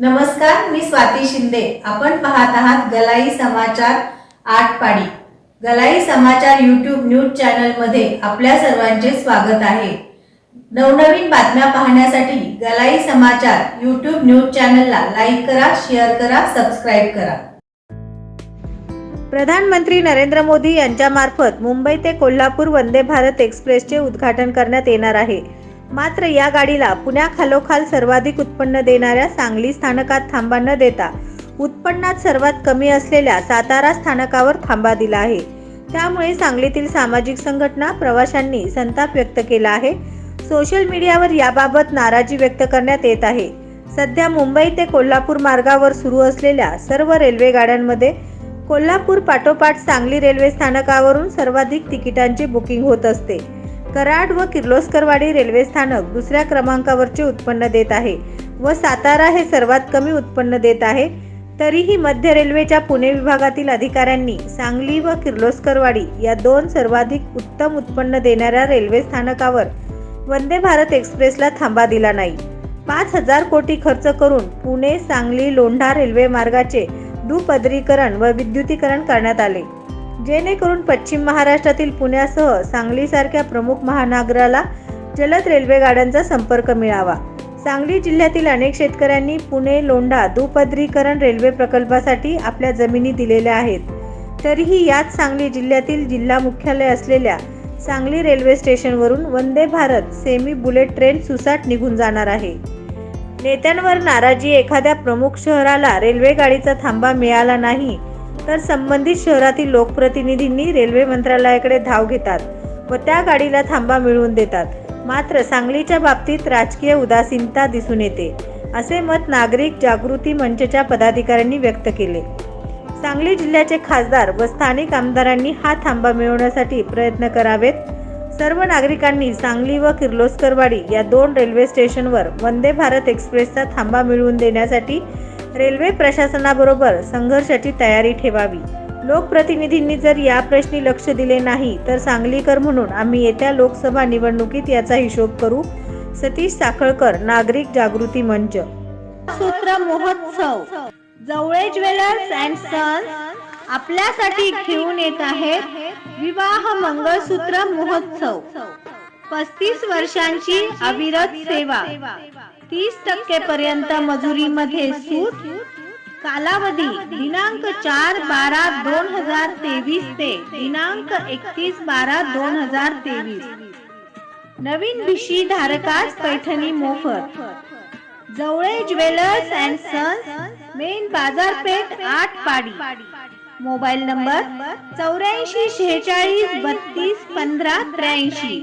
नमस्कार मी स्वाती शिंदे. आपण पाहत आहात गलाई समाचार आठ पाडी गलाई समाचार यूट्यूब न्यूज चॅनलमध्ये आपल्या सर्वांचे स्वागत आहे. नवनवीन बातम्या पाहण्यासाठी गलाई समाचार यूट्यूब न्यूज चॅनलला लाईक करा शेअर करा सबस्क्राईब करा. प्रधानमंत्री नरेंद्र मोदी यांच्यामार्फत मुंबई ते कोल्हापूर वंदे भारत एक्सप्रेसचे उद्घाटन करण्यात येणार आहे. मात्र या गाडीला पुण्याखालोखाल सर्वाधिक उत्पन्न देणाऱ्या सांगली स्थानकात थांबा न देता उत्पन्नात सर्वात कमी असलेल्या सातारा स्थानकावर थांबा दिला आहे. त्यामुळे सांगलीतील सामाजिक संघटना प्रवाशांनी संताप व्यक्त केला आहे. सोशल मीडियावर याबाबत नाराजी व्यक्त करण्यात येत आहे. सध्या मुंबई ते कोल्हापूर मार्गावर सुरू असलेल्या सर्व रेल्वे गाड्यांमध्ये कोल्हापूर पाठोपाठ सांगली रेल्वे स्थानकावरून सर्वाधिक तिकिटांची बुकिंग होत असते. कराड व किर्लोस्करवाडी रेल्वे स्थानक दुसऱ्या क्रमांकावरचे उत्पन्न देत आहे व सातारा हे सर्वात कमी उत्पन्न देत आहे. तरीही मध्य रेल्वेच्या पुणे विभागातील अधिकाऱ्यांनी सांगली व किर्लोस्करवाडी या दोन सर्वाधिक उत्तम उत्पन्न देणाऱ्या रेल्वे स्थानकावर वंदे भारत एक्सप्रेसला थांबा दिला नाही. पाच हजार कोटी खर्च करून पुणे सांगली लोंढा रेल्वे मार्गाचे दुपदरीकरण व विद्युतीकरण करण्यात आले. जेणेकरून पश्चिम महाराष्ट्रातील पुण्यासह सांगलीसारख्या प्रमुख महानगराला जलद रेल्वे गाड्यांचा संपर्क मिळावा. सांगली जिल्ह्यातील अनेक शेतकऱ्यांनी पुणे लोंढा दुपदरीकरण रेल्वे प्रकल्पासाठी आपल्या जमिनी दिलेल्या आहेत. तरीही याच सांगली जिल्ह्यातील जिल्हा मुख्यालय असलेल्या सांगली रेल्वे स्टेशनवरून Vande Bharat semi bullet train सुसाट निघून जाणार आहे. नेत्यांवर नाराजी एखाद्या प्रमुख शहराला रेल्वे गाडीचा थांबा मिळाला नाही तर संबंधित शहरातील लोकप्रतिनिधींनी रेल्वे मंत्रालयाकडे धाव घेतात व त्या गाडीला थांबा मिळवून देतात. मात्र सांगलीच्या बाबतीत राजकीय उदासीनता दिसून येते असे मत नागरिक जागृती मंचच्या पदाधिकाऱ्यांनी व्यक्त केले. सांगली जिल्ह्याचे खासदार व स्थानिक आमदारांनी हा थांबा मिळवण्यासाठी प्रयत्न करावेत. सर्व नागरिकांनी सांगली व किर्लोस्करवाडी या दोन रेल्वे स्टेशनवर वंदे भारत एक्सप्रेसचा थांबा मिळवून देण्यासाठी रेल्वे प्रशासनाबरोबर संघर्षाची तयारी ठेवावी. लोकप्रतिनिधींनी जर या प्रश्नी लक्ष दिले नाही तर सांगलीकर म्हणून आम्ही येत्या लोकसभा निवडणुकीत याचा हिशोब करू. सतीश साखळकर नागरिक जागृती मंच. सूत्र महोत्सव. जवळे ज्वेलर्स अँड सन्स आपल्यासाठी घेऊन येत आहेत विवाह मंगळसूत्र महोत्सव. पस्तीस वर्षांची अविरत सेवा. तीस टक्के पर्यंत मजुरीमध्ये सूट. कालावधी दिनांक चार बारा दोन हजार तेवीस ते दिनांक एकतीस बारा दोन हजार तेवीस. नवीन भिशी धारकास पैठणी मोफत. Jawale jewellers and sons main बाजारपेठ आठ पाडी. मोबाईल नंबर चौऱ्याऐंशी शेहेचाळीस बत्तीस पंधरा त्र्याऐंशी.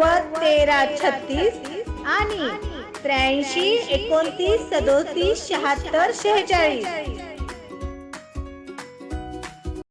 नव्वद तेरा छत्तीस आणि त्र्याऐंशी एकोणतीस सदोतीस शहात्तर शेहेचाळीस.